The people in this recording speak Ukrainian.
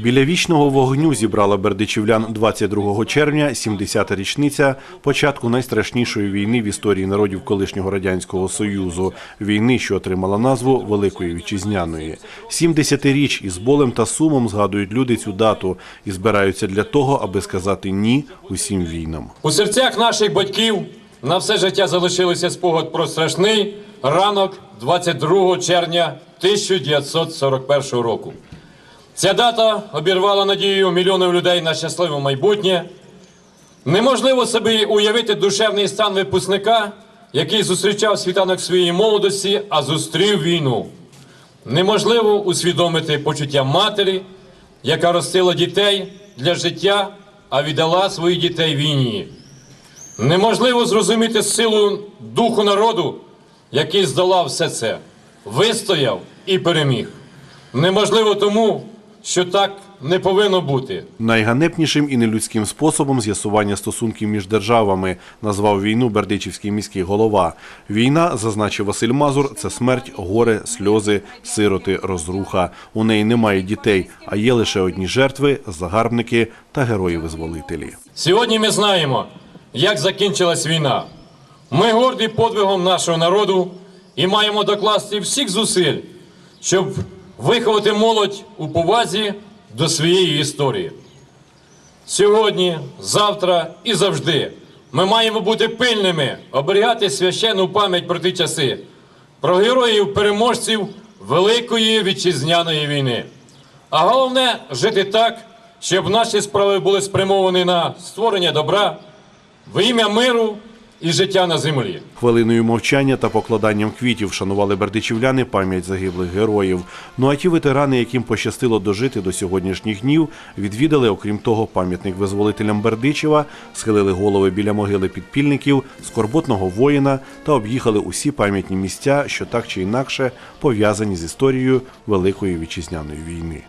Біля вічного вогню зібрала бердичівлян 22 червня, 70-та річниця початку найстрашнішої війни в історії народів колишнього радянського союзу, війни, що отримала назву Великої вітчизняної. 70-річ із болем та сумом згадують люди цю дату і збираються для того, аби сказати ні усім війнам. У серцях наших батьків на все життя залишилися спогад про страшний ранок 22 червня 1941 року. Ця дата обірвала надію мільйонів людей на щасливе майбутнє. Неможливо собі уявити душевний стан випускника, який зустрічав світанок своєї молодості, а зустрів війну. Неможливо усвідомити почуття матері, яка ростила дітей для життя, а віддала своїх дітей війні. Неможливо зрозуміти силу духу народу, який здолав все це, вистояв і переміг. Неможливо тому, що так не повинно бути. Найганебнішим і нелюдським способом з'ясування стосунків між державами назвав війну Бердичівський міський голова. Війна, зазначив Василь Мазур, це смерть, горе, сльози, сироти, розруха. У неї немає дітей, а є лише одні жертви, загарбники та герої-визволителі. Сьогодні ми знаємо, як закінчилась війна. Ми горді подвигом нашого народу і маємо докласти всіх зусиль, щоб виховати молодь у повазі до своєї історії. Сьогодні, завтра і завжди ми маємо бути пильними, оберігати священну пам'ять про ті часи, про героїв-переможців Великої вітчизняної війни. А головне жити так, щоб наші справи були спрямовані на створення добра, в ім'я миру і життя на землі. Хвилиною мовчання та покладанням квітів вшанували бердичівляни пам'ять загиблих героїв. Ну а ті ветерани, яким пощастило дожити до сьогоднішніх днів, відвідали, окрім того, пам'ятник визволителям Бердичева, схилили голови біля могили підпільників, скорботного воїна та об'їхали усі пам'ятні місця, що так чи інакше пов'язані з історією Великої вітчизняної війни.